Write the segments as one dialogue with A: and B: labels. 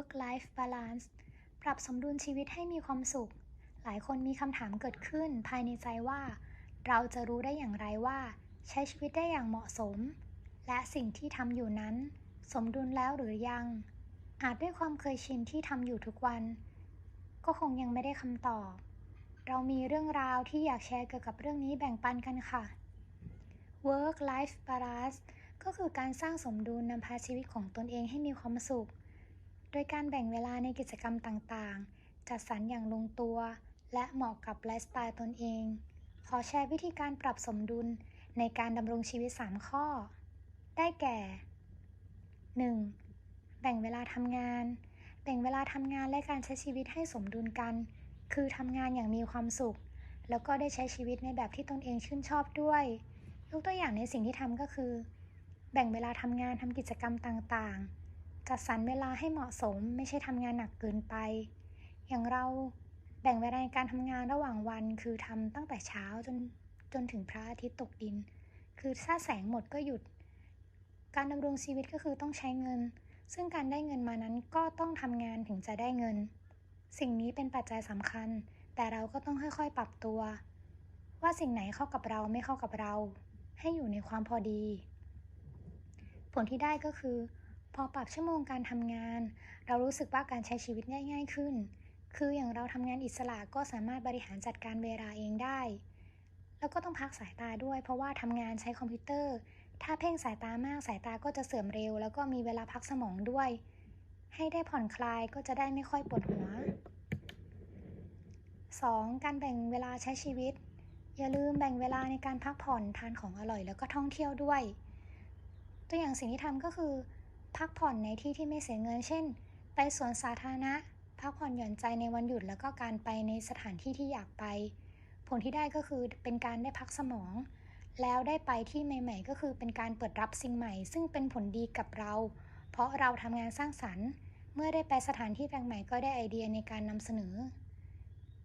A: Work-life balance ปรับสมดุลชีวิตให้มีความสุข หลายคนมีคำถามเกิดขึ้นภายในใจว่า เราจะรู้ได้อย่างไรว่า ใช้ชีวิตได้อย่างเหมาะสม และสิ่งที่ทำอยู่นั้น สมดุลแล้วหรือยัง อาจด้วยความเคยชินที่ทำอยู่ทุกวัน ก็คงยังไม่ได้คำตอบ เรามีเรื่องราวที่อยากแชร์เกี่ยวกับเรื่องนี้แบ่งปันกันค่ะ work life balance ก็คือการสร้างสมดุลนำพาชีวิตของตนเองให้มีความสุข โดยการแบ่งเวลาในกิจกรรมต่างๆ จัดสรรอย่างลงตัว และเหมาะกับไลฟ์สไตล์ตนเอง ขอแชร์วิธีการปรับสมดุลในการดำรงชีวิต 3 ข้อ ได้แก่ 1. แบ่งเวลาทำงาน แบ่งเวลาทำงานและการใช้ชีวิตให้สมดุลกัน คือทำงานอย่างมีความสุข แล้วก็ได้ใช้ชีวิตในแบบที่ตนเองชื่นชอบด้วย ยกตัวอย่างในสิ่งที่ทำก็คือ แบ่งเวลาทำงานทำกิจกรรมต่างๆ จัดสรรเวลาให้เหมาะสมไม่ใช่ทำงานหนักเกินไป อย่างเราแบ่งเวลาในการทำงานระหว่างวัน คือทำตั้งแต่เช้าจนจนถึงพระอาทิตย์ตกดิน คือถ้าแสงหมดก็หยุด การดำรงชีวิตก็คือต้องใช้เงิน ซึ่งการได้เงินมานั้นก็ต้องทำงานถึงจะได้เงิน สิ่งนี้เป็นปัจจัยสำคัญ แต่เราก็ต้องค่อยๆปรับตัว ว่าสิ่งไหนเข้ากับเราไม่เข้ากับเรา ให้อยู่ในความพอดี ผลที่ได้ก็คือ พอปรับชั่วโมงการทำงาน เรารู้สึกว่าการใช้ชีวิตง่าย ๆขึ้น คืออย่างเราทำงานอิสระก็สามารถบริหารจัดการเวลาเองได้ แล้วก็ต้องพักสายตาด้วย เพราะว่าทำงานใช้คอมพิวเตอร์ ถ้าเพ่งสายตามากสายตาก็จะเสื่อมเร็ว แล้วก็มีเวลาพักสมองด้วย ให้ได้ผ่อนคลายก็จะได้ไม่ค่อยปวดหัว 2. การแบ่งเวลาใช้ชีวิต อย่าลืมแบ่งเวลาในการพักผ่อนทานของอร่อย แล้วก็ท่องเที่ยวด้วย ตัวอย่างสิ่งที่ทำก็คือ พักผ่อนในที่ที่ไม่เสียเงิน เช่น ไปสวนสาธารณะ พักผ่อนหย่อนใจในวันหยุด แล้วก็การไปในสถานที่ที่อยากไป ผลที่ได้ก็คือเป็นการได้พักสมอง แล้วได้ไปที่ใหม่ ๆ ก็คือเป็นการเปิดรับสิ่งใหม่ ซึ่งเป็นผลดีกับเรา เพราะเราทำงานสร้างสรรค์ เมื่อได้ไปสถานที่แปลกใหม่ก็ได้ไอเดียในการนำเสนอ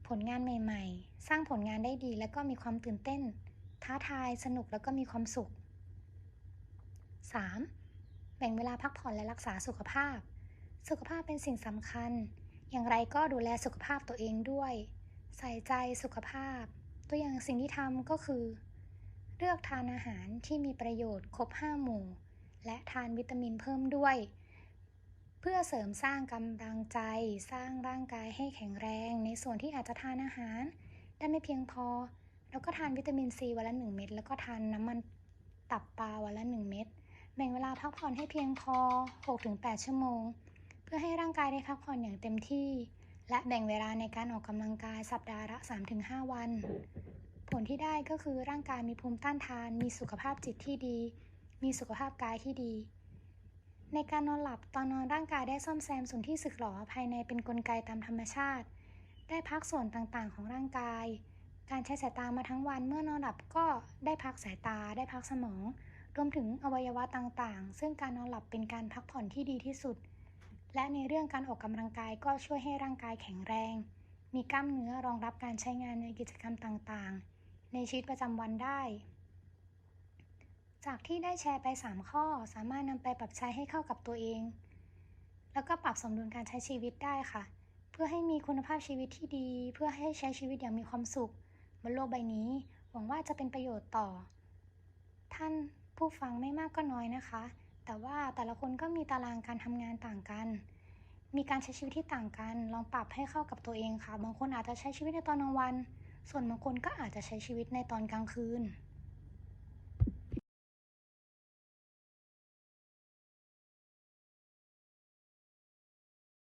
A: ผลงานใหม่ ๆ สร้างผลงานได้ดี และก็มีความตื่นเต้น ท้าทายสนุกแล้วก็มีความสุข 3. แบ่งเวลาพักผ่อนและรักษาสุขภาพ สุขภาพเป็นสิ่งสำคัญ อย่างไรก็ดูแลสุขภาพตัวเองด้วย ใส่ใจสุขภาพ ตัวอย่างสิ่งที่ทำก็คือ เลือกทานอาหารที่มีประโยชน์ครบ5หมู่ และทานวิตามินเพิ่มด้วย เพื่อเสริมสร้างกำลังใจ สร้างร่างกายให้แข็งแรง ในส่วนที่อาจจะทานอาหาร ได้ไม่เพียงพอ แล้วก็ทานวิตามินซีวันละ 1 เม็ดแล้วก็ทานน้ำมันตับปลาวันละ 1 เม็ด แบ่งเวลาพักผ่อนให้เพียงพอ 6-8 ชั่วโมง เพื่อให้ร่างกายได้พักผ่อนอย่างเต็มที่ และแบ่งเวลาในการออกกำลังกายสัปดาห์ละ 3-5 วัน ผลที่ได้ก็คือร่างกายมีภูมิต้านทาน มีสุขภาพจิตที่ดี มีสุขภาพกายที่ดี ในการนอนหลับตอนนอนร่างกายได้ซ่อมแซมส่วนที่สึกหรอภายในเป็นนกลไกตามธรรมชาติ ได้พักส่วนต่างๆ ของร่างกาย การใช้สายตามาทั้งวันเมื่อนอนหลับก็ได้พักสายตาได้พักสมอง รวมถึงอวัยวะต่างๆ ซึ่งการนอนหลับเป็นการพักผ่อนที่ดีที่สุด และในเรื่องการออกกำลังกายก็ช่วยให้ร่างกายแข็งแรง มีกล้ามเนื้อรองรับการใช้งานในกิจกรรมต่างๆ ในชีวิตประจำวันได้ จากที่ได้แชร์ไป 3 ข้อสามารถนำไปปรับใช้ให้เข้ากับตัวเอง แล้วก็ปรับสมดุลการใช้ชีวิตได้ค่ะ เพื่อให้มีคุณภาพชีวิตที่ดี เพื่อให้ใช้ชีวิตอย่างมีความสุขบนโลกใบนี้ หวังว่าจะเป็นประโยชน์ต่อ ท่าน ผู้ฟังไม่มากก็น้อยนะคะ แต่ว่าแต่ละคนก็มีตารางการทำงานต่างกัน มีการใช้ชีวิตที่ต่างกัน ลองปรับให้เข้ากับตัวเองค่ะ บางคนอาจจะใช้ชีวิตในตอนกลางวัน ส่วนบางคนก็อาจจะใช้ชีวิตในตอนกลางคืน